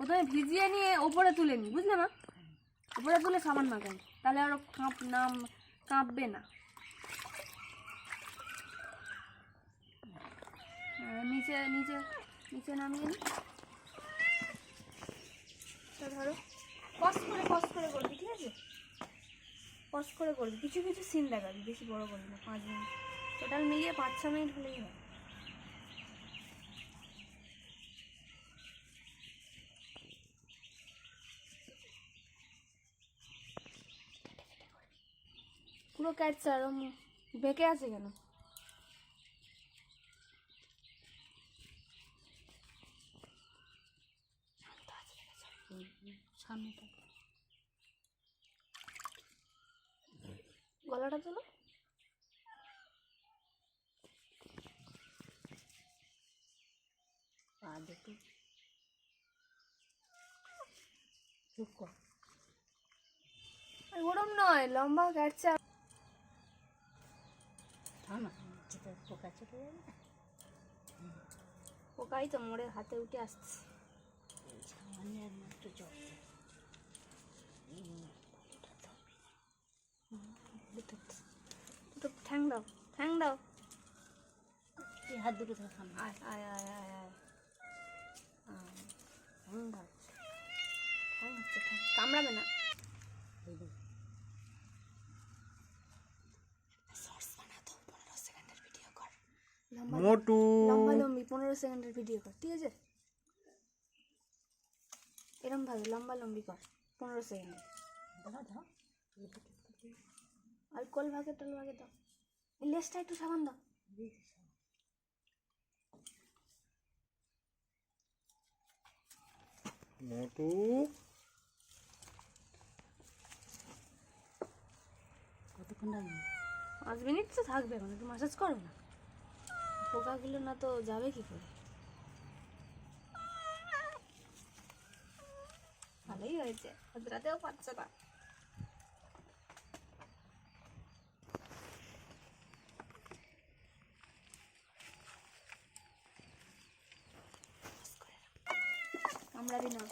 প্রথমে ভিজিয়ে নিয়ে ওপরে তুলে নিই বুঝলে মা? ওপরে তুলে সাবান মাখাই। তাহলে আরও কাঁপ, নাম কাঁপবে না। নিচে নিচে নিচে নামিয়ে নি। ধরো কস করে কস করে করবি, ঠিক আছে? কস করে করবি। কিছু কিছু সিন দেখাবি, বেশি বড় করবি না, পাঁচ মিনিট। টোটাল মিলিয়ে পাঁচ, ছ মিনিট হলেই হয় পুরো কাটছে আর বেঁকে আছে কেন? গলাটা তোলো। পা ওরম নয় লম্বা আর- থামা যেটা পোকা চলে যাবে। পোকাই তো মোড়ে হাতে উঠে আসছে। সামান্য জল। না। দুটো ঠ্যাং দাও ঠ্যাং দাও। হাত দুটো ধর আয় আয় আয় আয় আয়। আয়। ঠ্যাং দাও। ঠ্যাং হচ্ছে ঠ্যাং। কামড়াবে না এই দে। লম্বা মোটু। লম্বা লম্বি পনেরো সেকেন্ডের ভিডিও কর ঠিক আছে? এরম ভাবে লম্বা লম্বি কর পনেরো সেকেন্ডে। আর কল ভাগে টোল ভাগে দাও। লেসটা একটু সাবান দাও। মোটু। কতক্ষণ লাগবে পাঁচ মিনিট তো থাকবে এখন একটু মাসাজ করো না। পোকাগুলো না তো যাবে কি করে? ভালোই হয়েছে, হাজরাতেও পাচ্ছে না। কামড়াবি না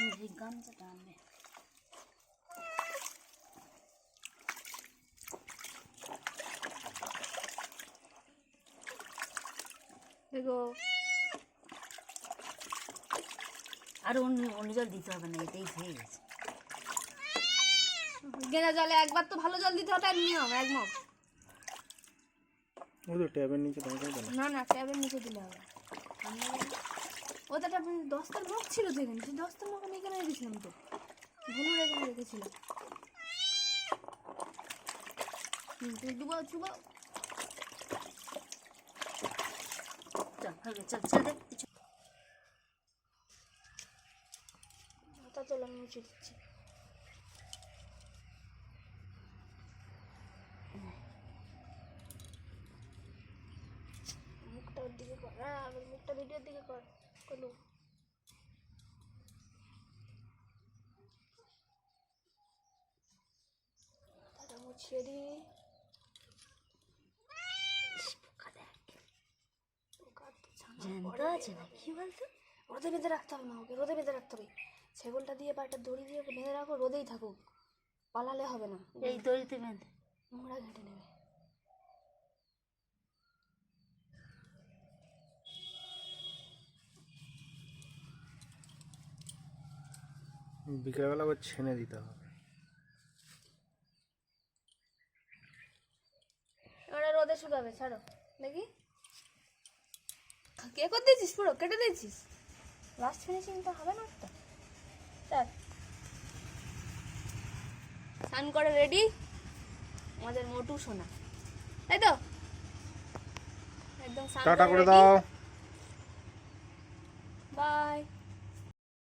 এই গামছাটা দেখো আর অন্য অন্য জল দিতে হবে না এটাই হয়ে গেছে। গেঁদা জলে একবার তো ভালো জল দিতে হবে আর নিয়ম এক মগ ওই তো ট্যাবের নিচে না। না ট্যাবের নিচে দিলে হবে ওটা ট্যাবের দশটার মগ ছিল তো এখানে সেই দশটার মগ আমি এখানে রেখেছিলাম তো। ভুলুর এখানে রেখেছিলাম। হুম, তুই দুবো চুবো চল চল ছেড়ে কিছু মাথা চলো আমি মুছে দিচ্ছি। মুখটা ওর দিকে কর। হ্যাঁ মুখটা ভিডিওর দিকে কর মাথাটা মুছিয়ে দি পোকা দেখ পোকা তো ছানা জ্যান্ত। আছে না কি বলতো? রোদে বেঁধে রাখতে হবে না ওকে রোদে বেঁধে রাখতে হবে। ছাগলটা দিয়ে বা একটা দড়ি দিয়ে ওকে বেঁধে রাখো রোদেই থাকুক। পালালে হবে না। এই দড়িতে বেঁধে। নোংরা ঘেঁটে নেবে। বিকেলবেলা আবার ছেনে দিতে হবে। ওরা রোদে শুকাবে ছাড়ো। দেখি। কে করে দিয়েছিস পুরো? কেটে দিয়েছিস? লাস্ট ফিনিশিং তো হবে না তো চার স্নান করে রেডি আমাদের মোটু সোনা। তাই তো? একদম টাটা করে দাও।